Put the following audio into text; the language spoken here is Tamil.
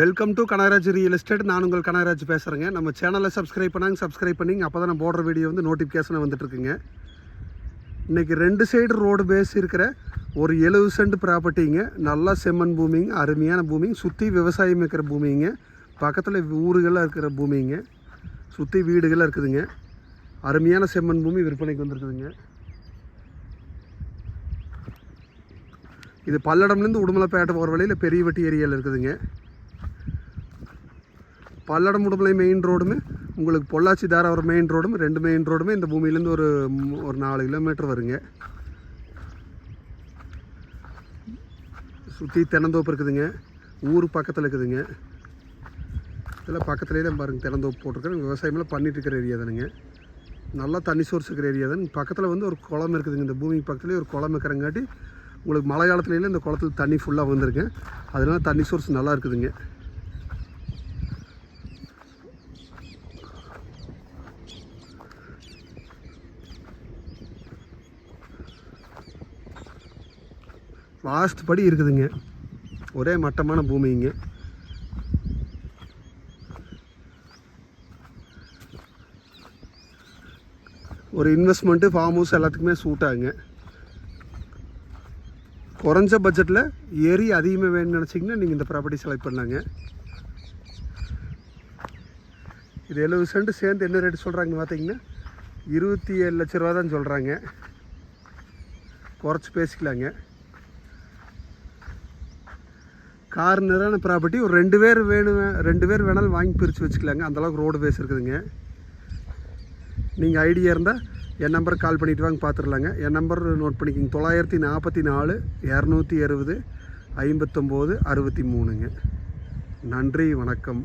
Welcome to Kanagaraj real estate நான் உங்கள் கனகராஜ் பேசுகிறேங்க நம்ம சேனலை சப்ஸ்கிரைப் பண்ணாங்க சப்ஸ்கிரைப் பண்ணிங்க. அப்போ தான் நான் போடுற வீடியோ வந்து நோட்டிஃபிகேஷன் வந்துட்டுருக்குங்க இன்றைக்கி ரெண்டு சைடு ரோடு பேஸ் இருக்கிற ஒரு எழுபது சென்ட் ப்ராப்பர்ட்டிங்க நல்லா செம்மண் பூமிங்க அருமையான பூமிங்க. சுற்றி விவசாயம் இருக்கிற பூமிங்க. பக்கத்தில் ஊர்களாக இருக்கிற பூமிங்க. சுற்றி வீடுகளாக இருக்குதுங்க. அருமையான செம்மண் பூமி விற்பனைக்கு வந்திருக்குதுங்க. இது பல்லடம்லேருந்து உடுமலைப்பேட்டை போகிற வழியில் பெரியவட்டி ஏரியாவில் இருக்குதுங்க. பல்லடம் உடுமலை மெயின் ரோடுமே உங்களுக்கு பொள்ளாச்சி தாராவரம் மெயின் ரோடும் ரெண்டு மெயின் ரோடுமே இந்த பூமியிலேருந்து ஒரு ஒரு நாலு கிலோமீட்டர் வருங்க. சுற்றி தென்னந்தோப்பு இருக்குதுங்க. ஊர் பக்கத்தில் இருக்குதுங்க. இதெல்லாம் பக்கத்துலேயே தான் பாருங்கள் தென்னந்தோப்பு போட்டிருக்கிறேன். விவசாயமெல்லாம் பண்ணிட்டு இருக்கிற ஏரியா தானுங்க. நல்லா தண்ணி சோர்ஸ் இருக்கிற ஏரியா தான். பக்கத்தில் வந்து ஒரு குளம் இருக்குதுங்க. இந்த பூமி பக்கத்துலேயே ஒரு குளம் இருக்கிறங்காட்டி உங்களுக்கு மழை காலத்துலேயே இந்த குளத்துல தண்ணி ஃபுல்லாக வந்திருக்கேன் அதனால தண்ணி சோர்ஸ் நல்லா இருக்குதுங்க. லாஸ்ட் படி இருக்குதுங்க. ஒரே மட்டமான பூமிங்க ஒரு இன்வெஸ்ட்மெண்ட்டு ஃபார்ம் ஹவுஸ் எல்லாத்துக்குமே சூட் ஆகுங்க. குறைஞ்ச பட்ஜெட்டில் ஏரி அதிகமாக வேணும்னு நினச்சிங்கன்னா நீங்கள் இந்த ப்ராப்பர்ட்டி செலக்ட் பண்ணலாங்க. இது எழுபது சென்ட் சேர்ந்து என்ன ரேட்டு சொல்கிறாங்க பார்த்தீங்கன்னா இருபத்தி ஏழு லட்ச ரூபா தான் சொல்கிறாங்க குறைச்சி பேசிக்கலாங்க. கார்னரான ப்ராப்பர்ட்டி ஒரு ரெண்டு பேர் வேணும் ரெண்டு பேர் வேணாலும் வாங்கி பிரித்து வச்சுக்கலாங்க. அந்தளவுக்கு ரோடு பேஸ் இருக்குதுங்க. நீங்கள் ஐடியா இருந்தால் என் நம்பர் கால் பண்ணிட்டு வாங்க பார்த்துடலாங்க என் நம்பர் நோட் பண்ணிக்கிங்க. தொள்ளாயிரத்தி நாற்பத்தி நாலு இரநூத்தி அறுபது ஐம்பத்தொம்போது அறுபத்தி மூணுங்க. நன்றி வணக்கம்.